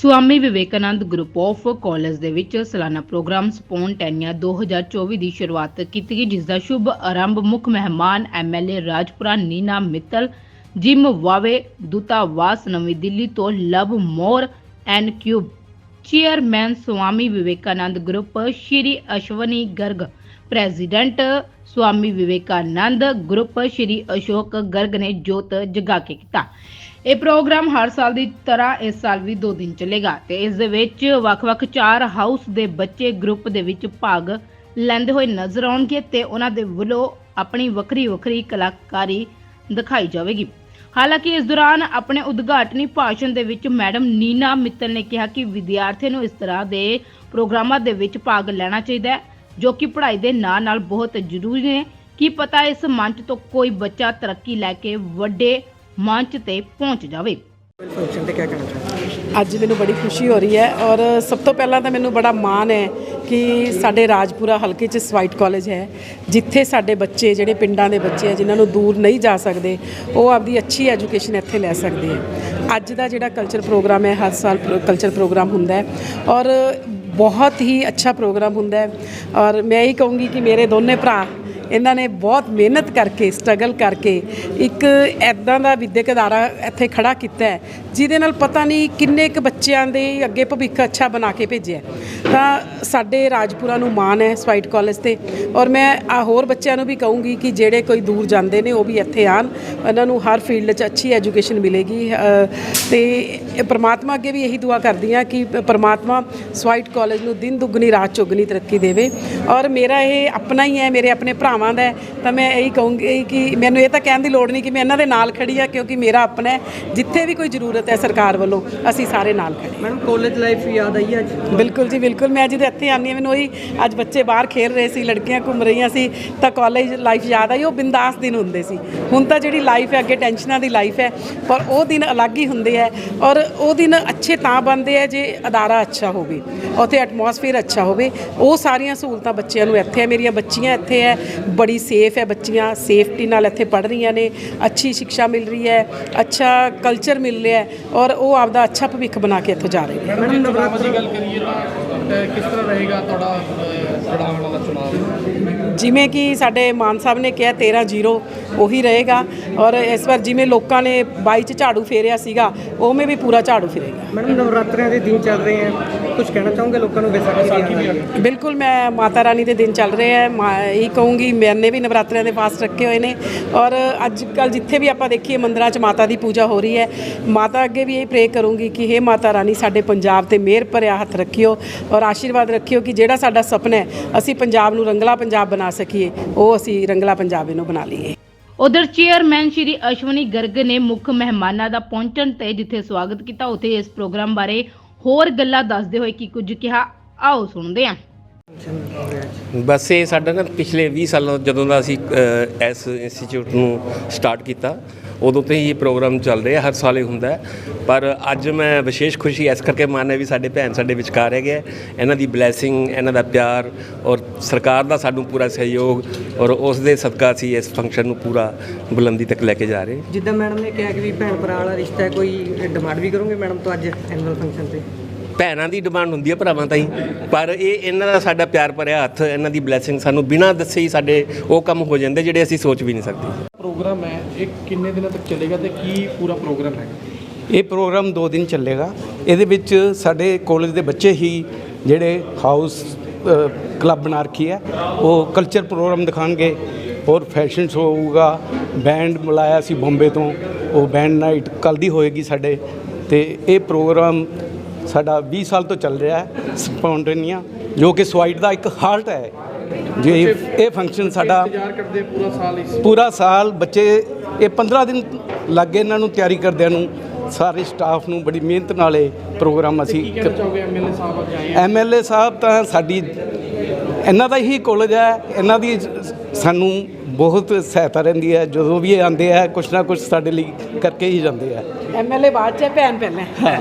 Swami Vivekananda group of college ਦੇ ਵਿੱਚ ਸਾਲਾਨਾ ਪ੍ਰੋਗਰਾਮ ਸਪੌਂਟੇਨੀਆ 2024 ਦੀ ਸ਼ੁਰੂਆਤ ਕੀਤੀ ਗਈ ਜਿਸ ਦਾ ਸ਼ੁਭ ਆਰੰਭ ਮੁੱਖ ਮਹਿਮਾਨ MLA Rajpura Neena Mittal, Zimbabwe ਦੂਤਾਵਾਸ ਨਵੀਂ ਦਿੱਲੀ ਤੋਂ love more and cube. Chairman Swami Vivekananda group Shri Ashwani Garg president Swami Vivekananda, group Shri Ashok Garg ਨੇ ਜੋਤ ਜਗਾ ਕੇ ਕੀਤਾ। ਇਹ ਪ੍ਰੋਗਰਾਮ ਹਰ ਸਾਲ ਦੀ ਤਰ੍ਹਾਂ ਇਸ ਸਾਲ ਵੀ 2 ਦਿਨ ਚੱਲੇਗਾ ਤੇ ਇਸ ਦੇ ਵਿੱਚ ਵੱਖ-ਵੱਖ ਚਾਰ ਹਾਊਸ ਦੇ ਬੱਚੇ ਗਰੁੱਪ ਦੇ ਵਿੱਚ ਭਾਗ ਲੈਂਦੇ ਹੋਏ ਨਜ਼ਰ ਆਉਣਗੇ ਤੇ ਉਹਨਾਂ ਦੇ ਵੱਲੋਂ ਆਪਣੀ ਵੱਖਰੀ-ਵੱਖਰੀ ਕਲਾਕਾਰੀ ਦਿਖਾਈ ਜਾਵੇਗੀ। ਹਾਲਾਂਕਿ ਇਸ ਦੌਰਾਨ ਆਪਣੇ ਉਦਘਾਟਨੀ ਭਾਸ਼ਣ ਦੇ ਵਿੱਚ ਮੈਡਮ ਨੀਨਾ ਮਿੱਤਲ ਨੇ ਕਿਹਾ ਕਿ ਵਿਦਿਆਰਥੀਆਂ ਨੂੰ ਇਸ ਤਰ੍ਹਾਂ ਦੇ ਪ੍ਰੋਗਰਾਮਾਂ ਦੇ ਵਿੱਚ ਭਾਗ ਲੈਣਾ ਚਾਹੀਦਾ ਹੈ। ਜੋ ਕਿ ਪੜ੍ਹਾਈ ਦੇ ਨਾਲ ਨਾਲ ਬਹੁਤ ਜ਼ਰੂਰੀ ਨੇ। ਕੀ ਪਤਾ ਇਸ ਮੰਚ ਤੋਂ ਕੋਈ ਬੱਚਾ ਤਰੱਕੀ ਲੈ ਕੇ ਵੱਡੇ ਮੰਚ ਤੇ ਪਹੁੰਚ ਜਾਵੇ। ਫੰਕਸ਼ਨ ਤੇ ਕੀ ਕਹਿਣਾ ਚਾਹੁੰਦੇ ਅੱਜ ਮੈਨੂੰ ਬੜੀ ਖੁਸ਼ੀ ਹੋ ਰਹੀ ਹੈ ਔਰ ਸਭ ਤੋਂ ਪਹਿਲਾਂ ਤਾਂ ਮੈਨੂੰ ਬੜਾ ਮਾਣ ਹੈ ਕਿ ਸਾਡੇ ਰਾਜਪੁਰਾ ਹਲਕੇ 'ਚ ਸਵਾਈਟ ਕਾਲਜ ਹੈ ਜਿੱਥੇ ਸਾਡੇ ਬੱਚੇ ਜਿਹੜੇ ਪਿੰਡਾਂ ਦੇ ਬੱਚੇ ਆ ਜਿਨ੍ਹਾਂ ਨੂੰ ਦੂਰ ਨਹੀਂ ਜਾ ਸਕਦੇ ਉਹ ਆਪਦੀ ਅੱਛੀ ਐਜੂਕੇਸ਼ਨ ਇੱਥੇ ਲੈ ਸਕਦੇ ਹੈ। ਅੱਜ ਦਾ ਜਿਹੜਾ ਕਲਚਰ ਪ੍ਰੋਗਰਾਮ ਹੈ ਹਰ ਸਾਲ ਕਲਚਰ ਪ੍ਰੋਗਰਾਮ ਹੁੰਦਾ ਹੈ ਔਰ ਬਹੁਤ ਹੀ ਅੱਛਾ ਪ੍ਰੋਗਰਾਮ ਹੁੰਦਾ ਹੈ। ਔਰ ਮੈਂ ਇਹ ਕਹੂੰਗੀ ਕਿ ਮੇਰੇ ਦੋਨੇ ਭਰਾ ਇਹਨਾਂ ਨੇ ਬਹੁਤ ਮਿਹਨਤ ਕਰਕੇ ਸਟਰਗਲ ਕਰਕੇ ਇੱਕ ਐਦਾਂ ਦਾ ਵਿਦਿਅਕ ਅਦਾਰਾ ਇੱਥੇ ਖੜਾ ਕੀਤਾ ਹੈ ਜਿਹਦੇ ਨਾਲ ਪਤਾ ਨਹੀਂ ਕਿੰਨੇ ਕੁ ਬੱਚਿਆਂ ਦੇ ਅੱਗੇ ਭਵਿੱਖ ਅੱਛਾ ਬਣਾ ਕੇ ਭੇਜਿਆ ਤਾਂ ਸਾਡੇ ਰਾਜਪੁਰਾ ਨੂੰ ਮਾਣ ਹੈ ਸਵਾਈਟ ਕਾਲਜ ਤੇ ਔਰ ਮੈਂ ਆ ਹੋਰ ਬੱਚਿਆਂ ਨੂੰ ਵੀ ਕਹੂੰਗੀ ਕਿ ਜਿਹੜੇ ਕੋਈ ਦੂਰ ਜਾਂਦੇ ਨੇ ਉਹ ਵੀ ਇੱਥੇ ਆਣ ਇਹਨਾਂ ਨੂੰ ਹਰ ਫੀਲਡ 'ਚ ਅੱਛੀ ਐਜੂਕੇਸ਼ਨ ਮਿਲੇਗੀ। ਅ, ਤੇ ਪ੍ਰਮਾਤਮਾ ਅੱਗੇ ਵੀ ਇਹੀ ਦੁਆ ਕਰਦੀ ਹਾਂ ਕਿ ਪ੍ਰਮਾਤਮਾ ਸਵਾਈਟ ਕਾਲਜ ਨੂੰ ਦਿਨ ਦੁੱਗਣੀ ਰਾਤ ਚੌਗਣੀ ਤਰੱਕੀ ਦੇਵੇ। ਔਰ ਮੇਰਾ ਇਹ ਆਪਣਾ ਹੀ ਹੈ ਮੇਰੇ ਆਪਣੇ ਭਰਾ ਭਰਾਵਾਂ ਦਾ ਤਾਂ ਮੈਂ ਇਹੀ ਕਹੂੰਗੀ ਕਿ ਮੈਨੂੰ ਇਹ ਤਾਂ ਕਹਿਣ ਦੀ ਲੋੜ ਨਹੀਂ ਕਿ ਮੈਂ ਇਹਨਾਂ ਦੇ ਨਾਲ ਖੜੀ ਆ ਕਿਉਂਕਿ ਮੇਰਾ ਆਪਣਾ ਹੈ। ਜਿੱਥੇ ਵੀ ਕੋਈ ਜ਼ਰੂਰਤ ਹੈ ਸਰਕਾਰ ਵੱਲੋਂ ਅਸੀਂ ਸਾਰੇ ਨਾਲ ਖੜੇ ਮੈਡਮ ਕਾਲਜ ਲਾਈਫ ਯਾਦ ਆਈ ਅੱਜ? ਬਿਲਕੁਲ ਜੀ ਬਿਲਕੁਲ। ਮੈਂ ਜਦੋਂ ਇੱਥੇ ਆਉਂਦੀ ਹਾਂ ਮੈਨੂੰ ਉਹੀ ਅੱਜ ਬੱਚੇ ਬਾਹਰ ਖੇਡ ਰਹੇ ਸੀ ਲੜਕੀਆਂ ਘੁੰਮ ਰਹੀਆਂ ਸੀ ਤਾਂ ਕਾਲਜ ਲਾਈਫ ਯਾਦ ਆਈ ਉਹ ਬਿੰਦਾਸ ਦਿਨ ਹੁੰਦੇ ਸੀ। ਹੁਣ ਤਾਂ ਜਿਹੜੀ ਲਾਈਫ ਹੈ ਅੱਗੇ ਟੈਨਸ਼ਨਾਂ ਦੀ ਲਾਈਫ ਹੈ ਪਰ ਉਹ ਦਿਨ ਅਲੱਗ ਹੀ ਹੁੰਦੇ ਹੈ ਔਰ ਉਹ ਦਿਨ ਅੱਛੇ ਤਾਂ ਬਣਦੇ ਹੈ ਜੇ ਅਦਾਰਾ ਅੱਛਾ ਹੋਵੇ ਉੱਥੇ ਐਟਮੋਸਫੇਅਰ ਅੱਛਾ ਹੋਵੇ। ਉਹ ਸਾਰੀਆਂ ਸਹੂਲਤਾਂ ਬੱਚਿਆਂ ਨੂੰ ਇੱਥੇ ਹੈ ਮੇਰੀਆਂ ਬੱਚੀਆਂ ਇੱਥੇ ਹੈ ਬੜੀ ਸੇਫ ਹੈ ਬੱਚੀਆਂ ਸੇਫਟੀ ਨਾਲ ਇੱਥੇ ਪੜ੍ਹ ਰਹੀਆਂ ਨੇ ਅੱਛੀ ਸਿੱਖਿਆ ਮਿਲ ਰਹੀ ਹੈ ਅੱਛਾ ਕਲਚਰ ਮਿਲ ਰਿਹਾ ਹੈ ਔਰ ਉਹ ਆਪਦਾ ਅੱਛਾ ਭਵਿੱਖ ਬਣਾ ਕੇ ਇੱਥੋਂ ਜਾ ਰਹੇ ਨੇ। ਮੈਡਮ ਨਵਰਾਤਰੀ ਦੀ ਗੱਲ ਕਰੀਏ ਤਾਂ ਅ, ਕਿਸ ਤਰ੍ਹਾਂ ਰਹੇਗਾ ਤੁਹਾਡਾ ਅ, ਲੜਾਉਣ ਵਾਲਾ ਚੁਣਾਵ? ਜਿਵੇਂ ਕਿ ਸਾਡੇ ਮਾਨ ਸਾਹਿਬ ਨੇ ਕਿਹਾ 13 ਜ਼ੀਰੋ ਉਹੀ ਰਹੇਗਾ ਔਰ ਇਸ ਵਾਰ ਜਿਵੇਂ ਲੋਕਾਂ ਨੇ 22 ਚ ਝਾੜੂ ਫੇਰਿਆ ਸੀਗਾ ਉਵੇਂ ਵੀ ਪੂਰਾ ਝਾੜੂ ਫਿਰੇਗਾ। ਮੈਡਮ ਨਵਰਾਤਰਿਆਂ ਦੇ ਦਿਨ ਚੱਲ ਰਹੇ ਹੈ। ਕੁਝ ਕਹਿਣਾ ਚਾਹੋਗੇ ਲੋਕਾਂ ਨੂੰ ਵਿਸਾਖੀ ਦੀ ਬਿਲਕੁਲ ਮੈਂ ਮਾਤਾ ਰਾਣੀ ਦੇ ਦਿਨ ਚੱਲ ਰਹੇ ਆ। ਮਾ- ਇਹੀ ਕਹੂੰਗੀ ਮੈਨੇ ਵੀ ਨਵਰਾਤਰਿਆਂ ਦੇ ਫਾਸਟ ਰੱਖੇ ਹੋਏ ਨੇ। ਔਰ ਅੱਜ ਕੱਲ ਜਿੱਥੇ ਵੀ ਆਪਾਂ ਦੇਖੀਏ ਮੰਦਰਾਂ 'ਚ ਮਾਤਾ ਦੀ ਪੂਜਾ ਹੋ ਰਹੀ ਹੈ। ਮਾਤਾ ਅੱਗੇ ਵੀ ਇਹ ਪ੍ਰੇ ਕਰੂੰਗੀ ਕਿ ਹੇ ਮਾਤਾ ਰਾਣੀ ਸਾਡੇ ਪੰਜਾਬ ਤੇ ਮਿਹਰ ਭਰਿਆ ਹੱਥ ਰੱਖਿਓ ਔਰ ਆਸ਼ੀਰਵਾਦ ਰੱਖਿਓ ਕਿ ਜਿਹੜਾ ਸਾਡਾ ਸੁਪਨਾ ਹੈ ਅਸੀਂ ਪੰਜਾਬ ਨੂੰ ਰੰਗਲਾ ਪੰਜਾਬ ਬਣਾ ਸਕੀਏ। ਉਹ ਅਸੀਂ ਰੰਗਲਾ ਪੰਜਾਬ ਇਹਨੂੰ ਬਣਾ ਲਈਏ। ਉਧਰ ਚੇਅਰਮੈਨ ਸ਼੍ਰੀ ਅਸ਼ਵਨੀ ਗਰਗ ਨੇ ਮੁੱਖ ਮਹਿਮਾਨਾਂ ਦਾ ਪਹੁੰਚਣ ਤੇ ਜਿੱਥੇ ਸਵਾਗਤ ਕੀਤਾ ਉੱਥੇ ਇਸ ਪ੍ਰੋਗਰਾਮ ਬਾਰੇ ਹੋਰ ਗੱਲਾਂ ਦੱਸਦੇ ਹੋਏ ਕੀ ਕੁਝ ਕਿਹਾ ਆਓ ਸੁਣਦੇ ਹਾਂ। ਬਸ ਇਹ ਸਾਡਾ ਨਾ ਪਿਛਲੇ 20 ਸਾਲਾਂ ਤੋਂ ਜਦੋਂ ਦਾ ਅਸੀਂ ਅ, ਇਸ ਇੰਸਟੀਚਿਊਟ ਨੂੰ ਸਟਾਰਟ ਕੀਤਾ ਉਦੋਂ ਤੋਂ ਹੀ ਇਹ ਪ੍ਰੋਗਰਾਮ ਚੱਲ ਰਿਹਾ ਹਰ ਸਾਲ ਹੀ ਹੁੰਦਾ ਹੈ। ਪਰ ਅੱਜ ਮੈਂ ਵਿਸ਼ੇਸ਼ ਖੁਸ਼ੀ ਇਸ ਕਰਕੇ ਮਾਨਿਆ ਵੀ ਸਾਡੇ ਭੈਣ ਸਾਡੇ ਵਿਚਕਾਰ ਹੈਗੇ ਹੈ। ਇਹਨਾਂ ਦੀ ਬਲੇਸਿੰਗ ਇਹਨਾਂ ਦਾ ਪਿਆਰ ਔਰ ਸਰਕਾਰ ਦਾ ਸਾਨੂੰ ਪੂਰਾ ਸਹਿਯੋਗ ਔਰ ਉਸ ਦੇ ਸਦਕਾ ਅਸੀਂ ਇਸ ਫੰਕਸ਼ਨ ਨੂੰ ਪੂਰਾ ਬੁਲੰਦੀ ਤੱਕ ਲੈ ਕੇ ਜਾ ਰਹੇ ਹਾਂ ਜਿੱਦਾਂ ਮੈਡਮ ਨੇ ਕਿਹਾ ਕਿ ਵੀ ਭੈਣ ਭਰਾ ਵਾਲਾ ਰਿਸ਼ਤਾ ਹੈ ਕੋਈ ਡਿਮਾਂਡ ਵੀ ਕਰੋਗੇ ਮੈਡਮ ਤੋਂ ਅੱਜ ਐਨੂਅਲ ਫੰਕਸ਼ਨ ਤੇ ਭੈਣਾਂ ਦੀ ਡਿਮਾਂਡ ਹੁੰਦੀ ਹੈ ਭਰਾਵਾਂ ਤਾਈਂ ਪਰ ਇਹ ਇਹਨਾਂ ਦਾ ਸਾਡਾ ਪਿਆਰ ਭਰਿਆ ਹੱਥ ਇਹਨਾਂ ਦੀ ਬਲੇਸਿੰਗ ਸਾਨੂੰ ਬਿਨਾਂ ਦੱਸੇ ਹੀ ਸਾਡੇ ਉਹ ਕੰਮ ਹੋ ਜਾਂਦੇ ਜਿਹੜੇ ਅਸੀਂ ਸੋਚ ਵੀ ਨਹੀਂ ਸਕਦੇ ਪ੍ਰੋਗਰਾਮ ਹੈ ਇਹ ਕਿੰਨੇ ਦਿਨਾਂ ਤੱਕ ਚੱਲੇਗਾ ਤੇ ਕੀ ਪੂਰਾ ਪ੍ਰੋਗਰਾਮ ਹੈ ਇਹ ਪ੍ਰੋਗਰਾਮ 2 ਦਿਨ ਚੱਲੇਗਾ। ਇਹਦੇ ਵਿੱਚ ਸਾਡੇ ਕਾਲਜ ਦੇ ਬੱਚੇ ਹੀ ਜਿਹੜੇ ਹਾਊਸ ਕਲੱਬ ਬਣਾ ਰੱਖੀ ਹੈ, ਉਹ ਕਲਚਰ ਪ੍ਰੋਗਰਾਮ ਦਿਖਾਣਗੇ। ਹੋਰ ਫੈਸ਼ਨ ਸ਼ੋ ਹੋਊਗਾ ਬੈਂਡ ਬੁਲਾਇਆ ਸੀ ਬੰਬੇ ਤੋਂ, ਉਹ ਬੈਂਡ ਨਾਈਟ ਕੱਲ੍ਹ ਦੀ ਹੋਏਗੀ ਸਾਡੇ। ਤੇ ਇਹ ਪ੍ਰੋਗਰਾਮ ਸਾਡਾ 20 ਸਾਲ ਤੋਂ ਚੱਲ ਰਿਹਾ ਹੈ ਸਪੌਂਟੇਨੀਆ ਜੋ ਕਿ ਸਵਾਈਟ ਦਾ ਇੱਕ ਹਾਰਟ ਹੈ। ਜੇ ਇਹ ਫੰਕਸ਼ਨ ਸਾਡਾ ਇੰਤਜ਼ਾਰ ਕਰਦੇ ਪੂਰਾ ਸਾਲ ਇਸ ਪੂਰਾ ਸਾਲ ਬੱਚੇ ਇਹ 15 ਦਿਨ ਲੱਗੇ ਇਹਨਾਂ ਨੂੰ ਤਿਆਰੀ ਕਰਦਿਆਂ ਨੂੰ। ਸਾਰੇ ਸਟਾਫ ਨੂੰ ਬੜੀ ਮਿਹਨਤ ਨਾਲ ਇਹ ਪ੍ਰੋਗਰਾਮ ਅਸੀਂ ਕੀ ਕਹਿਣਾ ਚਾਹੋਗੇ ਐਮਐਲਏ ਸਾਹਿਬ ਅੱਜ ਆਏ ਆ? ਐਮਐਲਏ ਸਾਹਿਬ ਤਾਂ ਸਾਡੀ ਇਹਨਾਂ ਦਾ ਹੀ ਕਾਲਜ ਹੈ ਇਹਨਾਂ ਦੀ ਸਾਨੂੰ ਬਹੁਤ ਸਹਾਇਤਾ ਰਹਿੰਦੀ ਹੈ ਜਦੋਂ ਵੀ ਇਹ ਆਉਂਦੇ ਆ ਕੁਛ ਨਾ ਕੁਛ ਸਾਡੇ ਲਈ ਕਰਕੇ ਹੀ ਜਾਂਦੇ ਆ। ਐਮਐਲਏ ਬਾਅਦ ਚ ਹੈ, ਭੈਣ ਪਹਿਲਾਂ। ਹੈ।